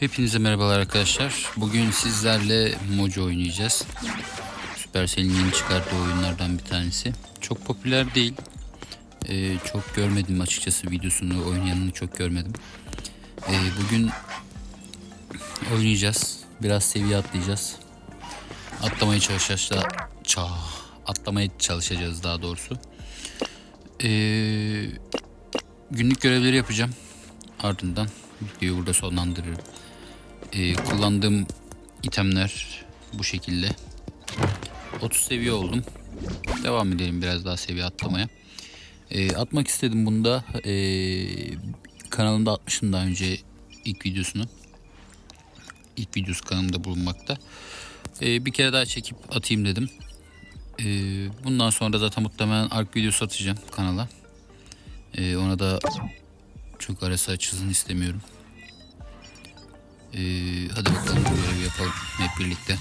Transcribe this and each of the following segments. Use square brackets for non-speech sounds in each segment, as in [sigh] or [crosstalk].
Hepinize merhabalar arkadaşlar. Bugün sizlerle Mojo oynayacağız. Supercell'in yeni çıkarttığı oyunlardan bir tanesi. Çok popüler değil. Ee, çok görmedim açıkçası videosunu, oynayanını çok görmedim. Ee, bugün oynayacağız. Biraz seviye atlayacağız. Atlamaya çalışacağız. da- Ça, atlamaya çalışacağız daha doğrusu. Ee, günlük görevleri yapacağım. Ardından videoyu burada sonlandırırım. Ee, kullandığım itemler bu şekilde. 30 seviye oldum. Devam edelim biraz daha seviye atlamaya. Ee, atmak istedim bunda. Ee, kanalımda atmışım daha önce ilk videosunu. İlk videosu kanalımda bulunmakta. Ee, bir kere daha çekip atayım dedim. Ee, bundan sonra zaten muhtemelen ark videosu atacağım kanala. Ee, ona da çok arası açılsın istemiyorum. Ee, hadi bakalım bu yapalım hep birlikte.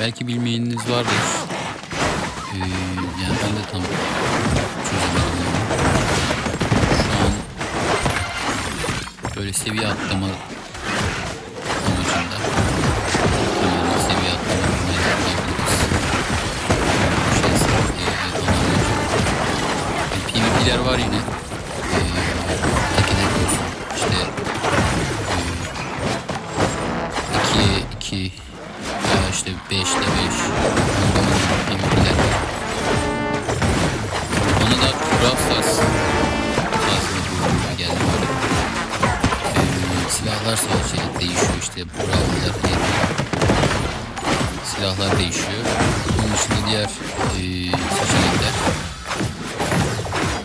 Belki bilmeyeniniz vardır. Ee, yani ben de tam çözemedim. Şu an böyle seviye atlama Şey, e, PvP'ler var yine. E, olsun. İşte e, 2 2 veya işte 5'te 5 PvP'ler var. Bana da Brawl Stars tarzında bir oyun gibi geldi böyle. E, silahlar sadece değişiyor işte Brawl'lar silahlar değişiyor. Onun dışında diğer e, seçenekler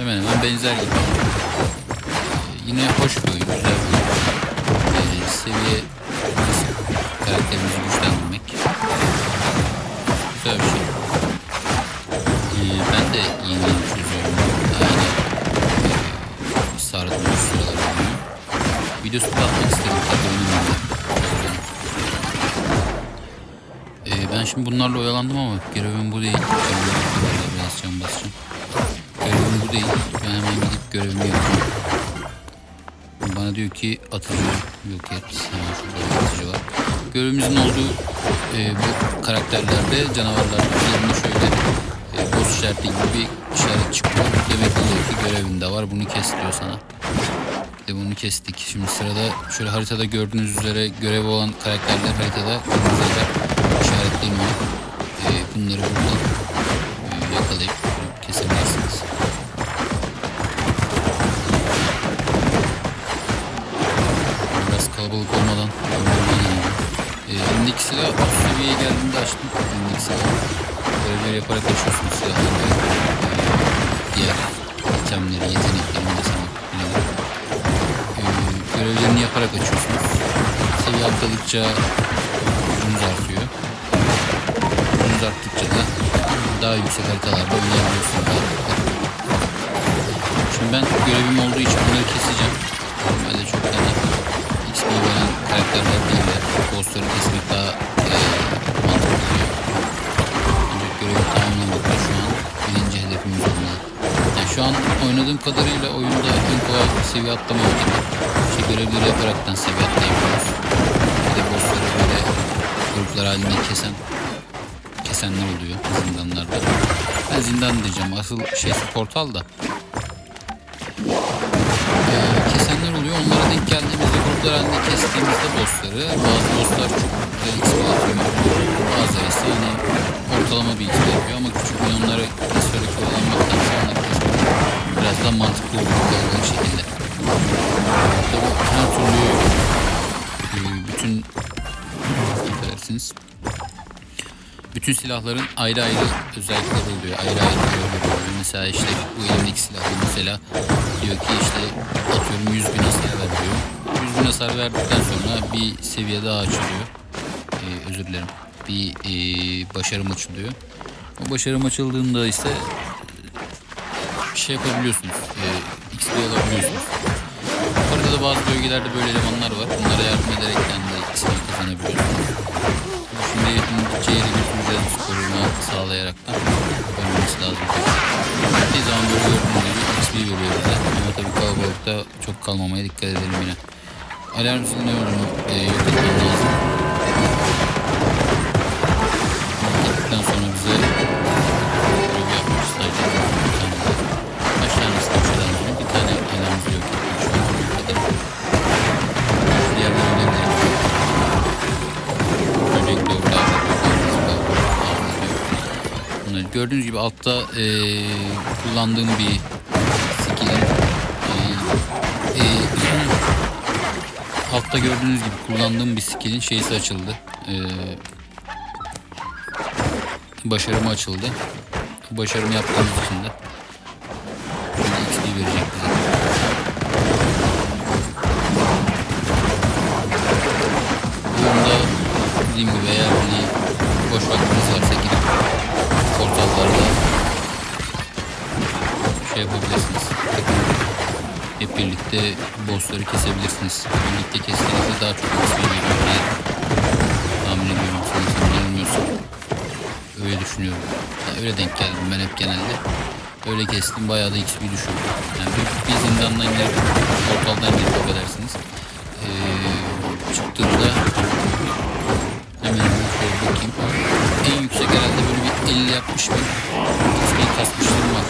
hemen hemen benzer gibi. E, yine hoş bir oyun, güzel bir oyun. E, seviye karakterimizi güçlendirmek. Güzel bir şey. E, ben de yeni yeni çözüyorum. Daha yeni e, sardım şu sıralar oyunu. Videosunu atmak istedim. Tabii oynamadım. Ee, ben şimdi bunlarla oyalandım ama görevim bu değil. Görevim biraz can basacağım. Görevimi yapayım. Bana diyor ki atıcı yok et. Hemen şurada atıcı var. Görevimizin olduğu e, bu karakterlerde canavarlar üzerinde şöyle e, boss işareti gibi bir işaret çıkıyor. Demek oluyor ki görevinde var. Bunu kes diyor sana. De bunu kestik. Şimdi sırada şöyle haritada gördüğünüz üzere görev olan karakterler haritada kırmızıyla işaretleniyor. Ee, bunları buradan e, yakalayıp kesebilirsiniz. Silah üst seviyeye geldiğinde açtım. Elimdeki silah görevleri yaparak açıyorsunuz silahları. Ee, diğer itemleri, yeteneklerini de sana bilelim e, görevlerini yaparak açıyorsunuz. Seviye atladıkça gücünüz artıyor. Gücünüz arttıkça da daha yüksek haritalarda oynayabiliyorsunuz. Şimdi ben görevim olduğu için bunları keseceğim. Normalde çok hani XP veren karakterler değil de bossları kesmek daha e, mantıklı. Ancak görevi tamamlamakta şu an birinci hedefimiz olmalı. Yani şu an oynadığım kadarıyla oyunda en kolay seviye atlama yöntemi. İşte görevleri yaparaktan seviye atlayabiliyoruz. Bir de bossları böyle gruplar halinde kesen kesenler oluyor zindanlarda. Ben zindan diyeceğim. Asıl şey portal da. Ee, kesenler oluyor. Onlara denk geldiğimizde halinde kestiğimizde bossları bazı bosslar çok güzel atıyor. Bazıları ise hani ortalama bir XP yapıyor ama küçük milyonlara keserek kullanmaktansa onları kesmek biraz daha mantıklı oluyor kalabalık şekilde. Tabii her türlü e, bütün affedersiniz bütün silahların ayrı ayrı özellikleri oluyor. Ayrı ayrı görevleri. Mesela işte bu elimdeki silahı mesela diyor ki işte atıyorum 100 bin hasar ver düzgün hasar verdikten sonra bir seviye daha açılıyor. Ee, özür dilerim. Bir e, başarım açılıyor. O başarım açıldığında ise e, şey yapabiliyorsunuz. E, XP alabiliyorsunuz. Haritada bazı bölgelerde böyle elemanlar var. Bunlara yardım ederekten de XP kazanabiliyorsunuz. Şimdi hepimiz yeri götüreceğiz koruma sağlayarak da ölmemiz lazım. Bir zaman böyle gördüğünüz gibi XP veriyor bize. Ama tabii kalabalıkta çok kalmamaya dikkat edelim yine. Alarm zili ne olduğunu e, yok etmem lazım. Gittikten sonra bize görev yapmış sadece. Kaç tanesi zili? Bir tane alarm zili yok etmiş. Şu an bu kadar. Diğer bölümleri Öncelikle orada Bunları gördüğünüz gibi altta e, kullandığım bir skill'in altta gördüğünüz gibi kullandığım bir şeysi açıldı. E, başarımı açıldı. Bu başarımı yaptığımız için de XP verecek birlikte bossları kesebilirsiniz. Birlikte kestiğinizde daha çok XP veriyor diye tahmin ediyorum. Sanırsam yanılmıyorsam. Öyle düşünüyorum. Yani öyle denk geldim ben hep genelde. Öyle kestim bayağı da XP düşürdü. Yani bir, bir zindandan girip portaldan girip affedersiniz. Ee, çıktığında hemen şöyle bakayım. En yüksek herhalde böyle bir 50 60 bin XP kasmışlığım var.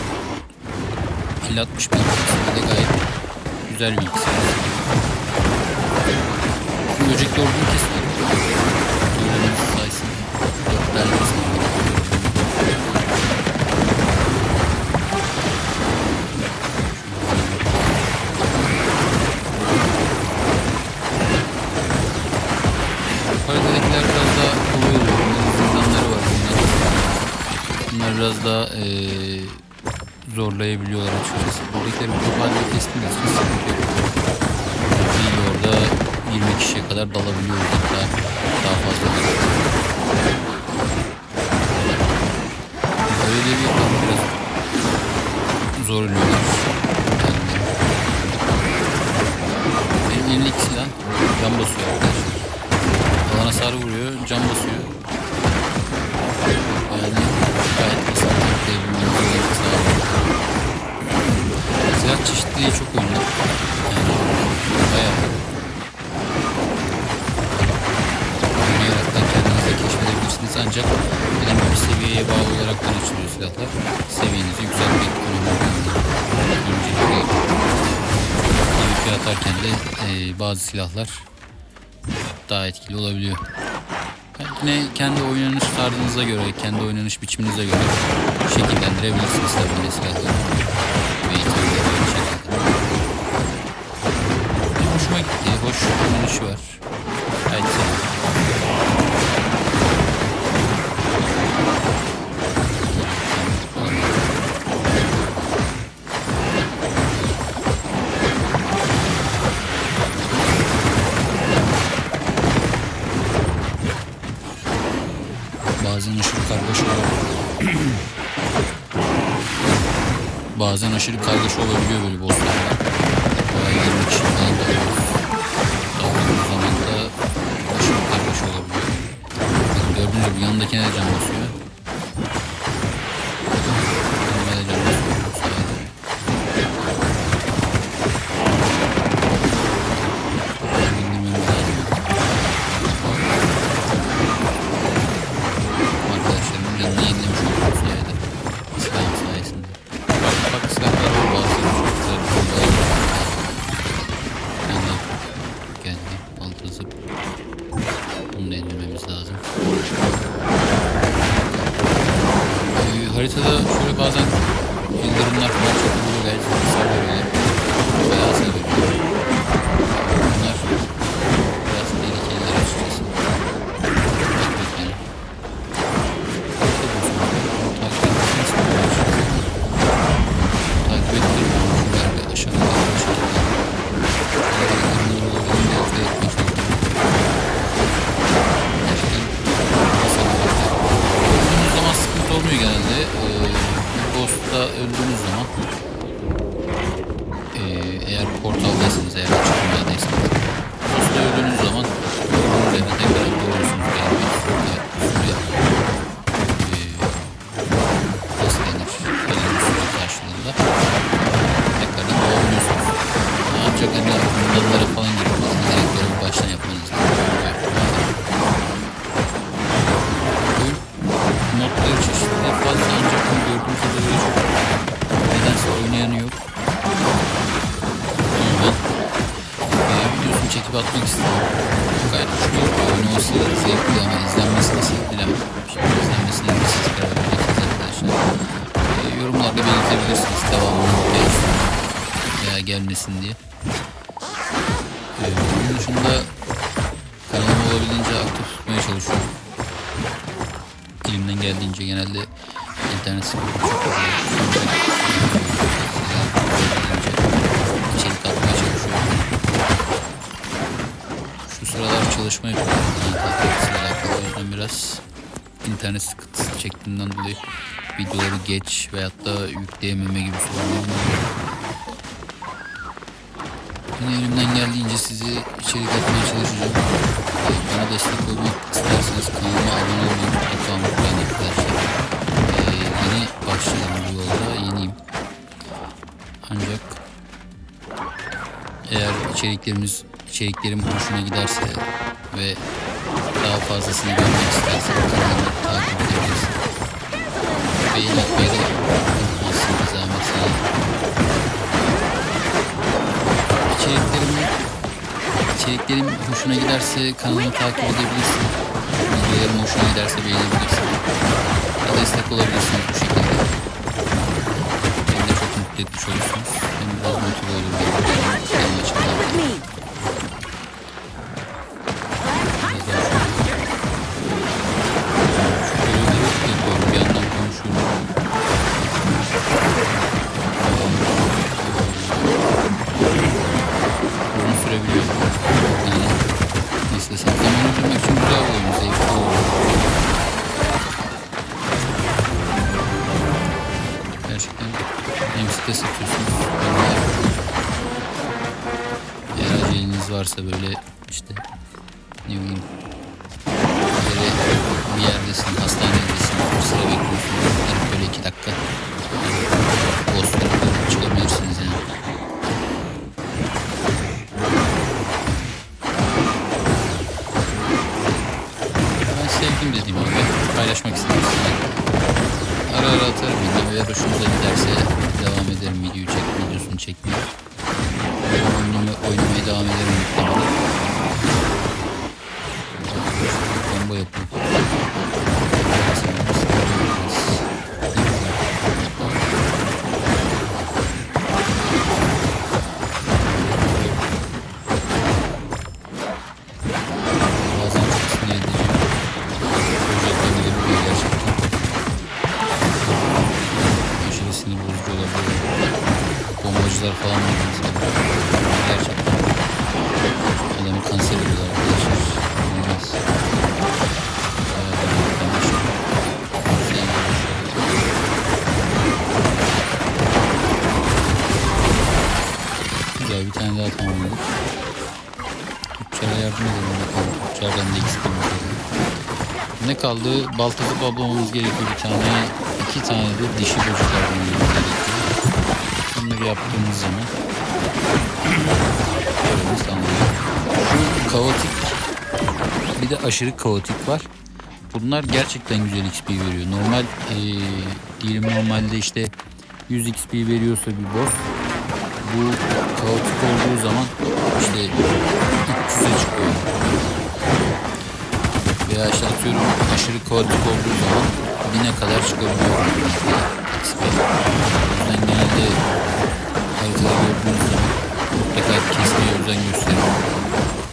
50 60 bin XP de gayet güzel bir XP. Şimdi böcek ordunu kestim. Öğrenimiz sayesinde. Dört tane kestim. Haritadakiler biraz daha kolay oluyor. Bunların zindanları var. Bunlar, bunlar biraz daha eee zorlayabiliyorlar açıkçası. Buradakileri grup halinde kestiğimiz için sıkıntı yok. Orada 20 kişiye kadar dalabiliyoruz hatta daha fazla. Öyle de bir biraz zor oluyorlar. Benim elimdeki silah can basıyor arkadaşlar. Alan hasarı vuruyor, can basıyor. Yani gayet taktiğebilmenizi sağlıyor. Silah çeşitliliği çok oyunda. Yani bayağı. Kendiniz de keşfedebilirsiniz ancak belirli bir seviyeye bağlı olarak açılıyor silahlar. Seviyenizi yükseltmek önemli. Öncelikle PvP atarken de e, bazı silahlar daha etkili olabiliyor. Yine kendi oynanış tarzınıza göre, kendi oynanış biçiminize göre şekillendirebilirsiniz tabii de silahları. Hoşuma gitti. Hoş oynanışı var. Gayet seviyorum. Bazen aşırı kargaşa olabiliyor böyle bosslarla. Bayağı 20 kişi falan dalıyoruz. Daldığımız zaman da aşırı kargaşa olabiliyor. Bakın gördüğünüz gibi yanındakine de can basıyor. Kendime de can çekip atmak istedim. Gayet hoş bir oyun olsa zevkli ama izlenmesi nasıl bilemem. Şimdi izlenmesine siz karar vereceksiniz arkadaşlar. E, yorumlarda belirtebilirsiniz devamını gelsin veya gelmesin diye. E, bunun dışında kanalımı olabildiğince aktif tutmaya çalışıyorum. Elimden geldiğince genelde internet sıkıntı çok fazla. içerik atmaya çalışıyorum. Şu çalışma yapıyorum. Biraz internet sıkıntısı çektiğinden dolayı videoları geç veyahut da yükleyememe gibi sorunlar oluyor. Yine elimden geldiğince sizi içerik atmaya çalışacağım. Bana destek olmak isterseniz kanalıma abone olmayı mutlaka unutmayın arkadaşlar. Ee, yeni başladım bu yolda. Yeniyim. Ancak eğer içeriklerimiz içeriklerim hoşuna giderse ve daha fazlasını görmek istersen kanalımı takip edebilirsin. Beğeni atmayı unutmazsın bir zahmet sana. İçeriklerim, içeriklerim hoşuna giderse kanalımı takip edebilirsin. Videolarım hoşuna giderse beğenebilirsin. Ya destek olabilirsiniz bu şekilde. Beni de çok mutlu etmiş olursunuz. Hem biraz motive olur kaldı? Baltazı babamamız gerekiyor bir tane. iki tane de dişi almamız gerekiyor. Bunları yaptığımız zaman görevimiz tamamlanıyor. Şu kaotik bir de aşırı kaotik var. Bunlar gerçekten güzel XP veriyor. Normal eee diyelim normalde işte 100 XP veriyorsa bir boss bu kaotik olduğu zaman işte 300'e çıkıyor. Veya işte atıyorum aşırı kaotik olduğu zaman 1000'e kadar çıkabiliyor. Yüzden genelde haritada gördüğünüz zaman mutlaka kesmeye özen gösterin.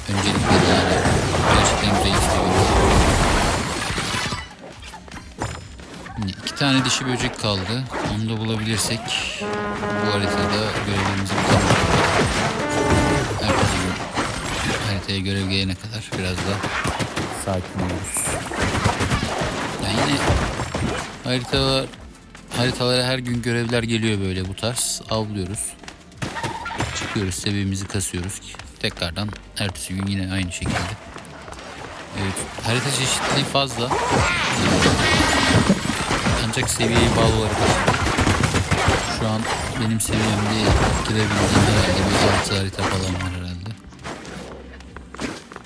Öncelikle yani gerçekten güzel. Şimdi iki tane dişi böcek kaldı. Onu da bulabilirsek bu haritada görevimizi tamamladık. Ertesi gün haritaya görev gelene kadar biraz da sakin oluruz. Yani haritalar haritalara her gün görevler geliyor böyle bu tarz. Avlıyoruz. Çıkıyoruz seviyemizi kasıyoruz ki tekrardan ertesi gün yine aynı şekilde. Evet, harita çeşitliliği fazla. Ancak seviyeye bağlı olarak şu an benim seviyemde girebildiğim herhalde bir 6 harita falan var herhalde.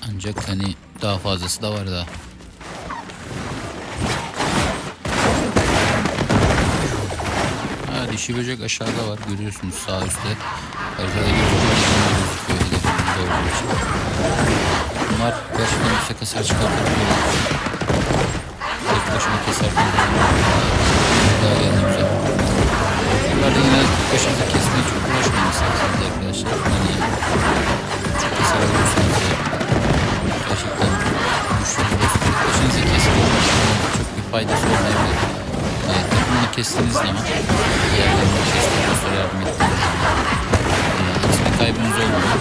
Ancak hani daha fazlası da var daha. Dişi böcek aşağıda var. Görüyorsunuz sağ üstte. Haritada gözüküyor. olduğu için. Bunlar gerçekten yüksek hasar çıkartabiliyorlar. Tek başına keserken daha yani güzel. Bunlarda yine tek kesmeye çok uğraşmayın arkadaşlar. Hani çok hasar alıyorsanız da gerçekten boss. Tek başınıza kesmeyin. Çok bir faydası olmayabilir. E, takımını kestiğiniz zaman diğerlerini kestiğiniz bosslara yardım ettiğiniz e, XP kaybınız olmuyor.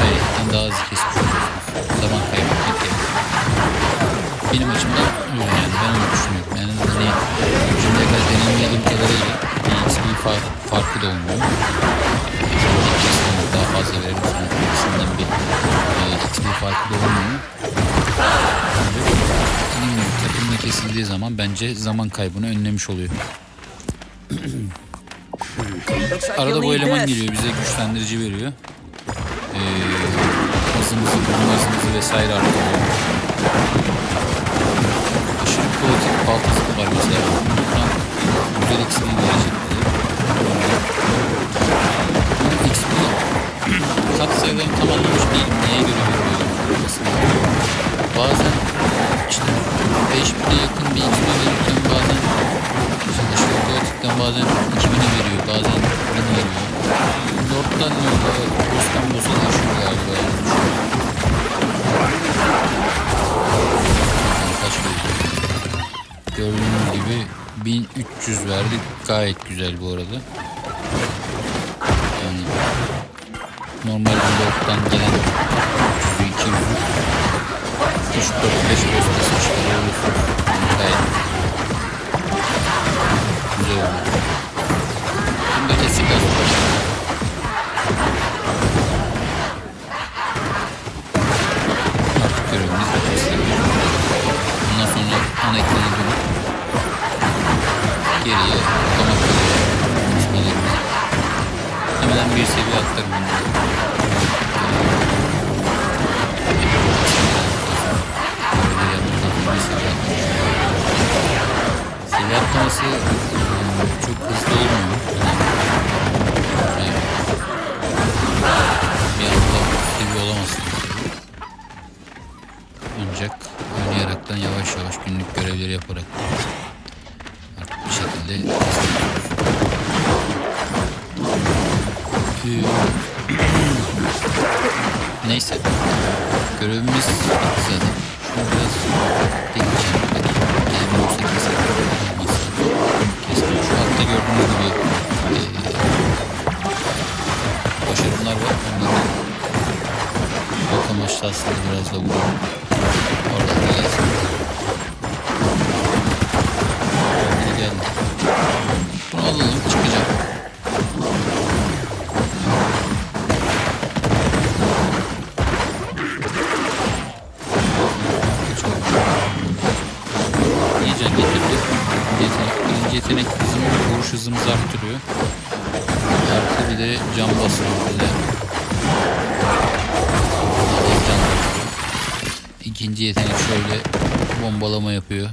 Ve daha hızlı kesmiş oluyorsunuz. Zaman kaybetmek yerine. Benim açımdan kesildiği zaman bence zaman kaybını önlemiş oluyor. Arada bu eleman geliyor bize güçlendirici veriyor. Ee, hızımızı, hızımızı vesaire artırıyor. Aşırı kaotik baltası var mesela. Buradan güzel XP gelecek bize. Bu XP [clears throat] kat sayılarını tam anlamış değilim. Neye göre veriyor? Bazen işte 5000'e yakın bir XP verirken bazen işte aşırı kaotikten bazen 2000'e veriyor. Bazen 1000'e veriyor. Lord'dan Lord'a, Boss'tan Boss'a değişiyor galiba. Yani Kaç veriyor? Gördüğünüz gibi 1300 verdik. Gayet güzel bu arada. Yani normal bir Lord'dan gelen 300'ü 200'ü Ты что, ты что, ты что, я у них... Да. Не. он? Günlük görevleri yaparak bir şekilde Neyse. Görevimiz bitti zaten. Şunu biraz keselim. Olmazsa kesmeyeyim. Şu altta gördüğünüz gibi ee, başarımlar var. Onları aslında biraz da vuralım. Oradan da geldi. Bunu alalım çıkacak. Çok iyi can getirdi. Yetenek, birinci yetenek bizim vuruş hızımızı arttırıyor. Artı bir de de can basıyor. İkinci yetenek şöyle bombalama yapıyor.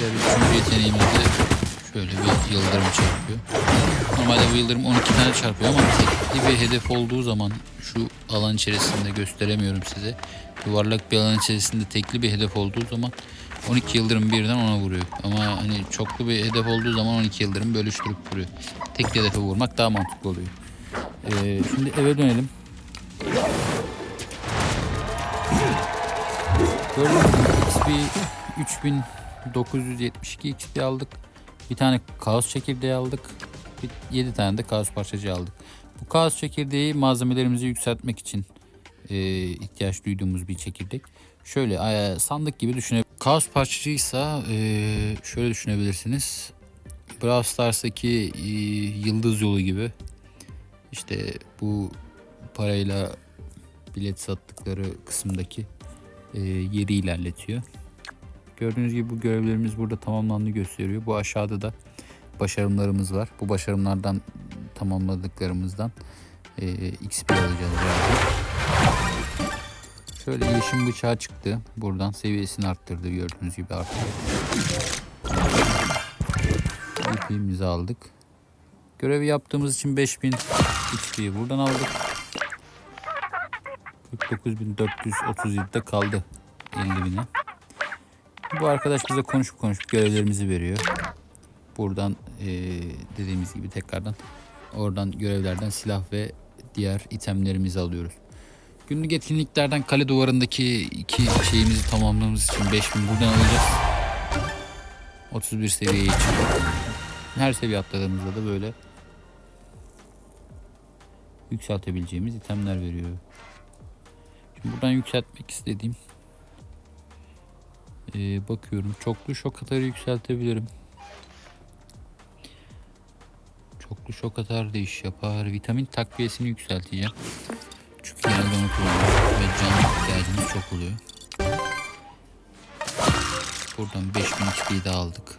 Diğer üçüncü şöyle bir yıldırım çarpıyor. Normalde bu yıldırım 12 tane çarpıyor ama tekli bir hedef olduğu zaman şu alan içerisinde gösteremiyorum size. Yuvarlak bir alan içerisinde tekli bir hedef olduğu zaman 12 yıldırım birden ona vuruyor. Ama hani çoklu bir hedef olduğu zaman 12 yıldırım bölüştürüp vuruyor. Tek hedefe vurmak daha mantıklı oluyor. Ee, şimdi eve dönelim. Gördüğünüz gibi XP 3972 XP aldık. Bir tane kaos çekirdeği aldık. 7 tane de kaos parçacığı aldık. Bu kaos çekirdeği malzemelerimizi yükseltmek için e, ihtiyaç duyduğumuz bir çekirdek. Şöyle e, sandık gibi düşünebilirsiniz. Kaos parçacığıysa e, şöyle düşünebilirsiniz. Brawl Stars'taki e, yıldız yolu gibi. İşte bu parayla bilet sattıkları kısımdaki e, yeri ilerletiyor. Gördüğünüz gibi bu görevlerimiz burada tamamlandı gösteriyor. Bu aşağıda da başarımlarımız var. Bu başarımlardan tamamladıklarımızdan e, XP alacağız birazdan. Şöyle yeşim bıçağı çıktı. Buradan seviyesini arttırdı gördüğünüz gibi artık. XP'mizi aldık. Görevi yaptığımız için 5000 XP'yi buradan aldık. 49.437'de kaldı 50.000'e. Bu arkadaş bize konuşup konuşup görevlerimizi veriyor. Buradan eee, dediğimiz gibi tekrardan oradan görevlerden silah ve diğer itemlerimizi alıyoruz. Günlük etkinliklerden kale duvarındaki iki şeyimizi tamamlamamız için 5000 buradan alacağız. 31 seviyeye çıkıyor. Her seviye atladığımızda da böyle yükseltebileceğimiz itemler veriyor. Şimdi buradan yükseltmek istediğim ee, bakıyorum çoklu şok atarı yükseltebilirim. Çoklu şok atar da iş yapar. Vitamin takviyesini yükselteceğim. Çünkü genelde onu kullanıyorum ve canlı ihtiyacımız çok oluyor. Buradan 5000 XP'yi de aldık.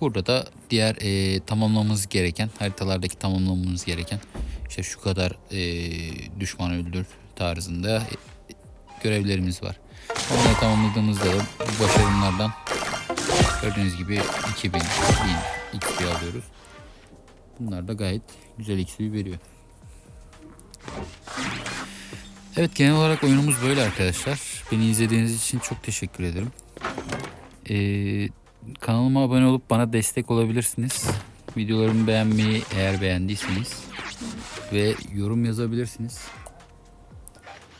Burada da diğer e, tamamlamamız gereken haritalardaki tamamlamamız gereken işte şu kadar e, düşman öldür tarzında e, görevlerimiz var. Onları tamamladığımızda da bu başarımlardan gördüğünüz gibi 2000, 1000 XP alıyoruz. Bunlar da gayet güzel XP veriyor. Evet genel olarak oyunumuz böyle arkadaşlar. Beni izlediğiniz için çok teşekkür ederim. Ee, kanalıma abone olup bana destek olabilirsiniz. Videolarımı beğenmeyi eğer beğendiyseniz ve yorum yazabilirsiniz.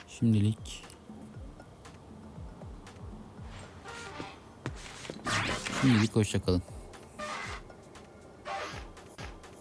Şimdilik Şimdilik hoşçakalın.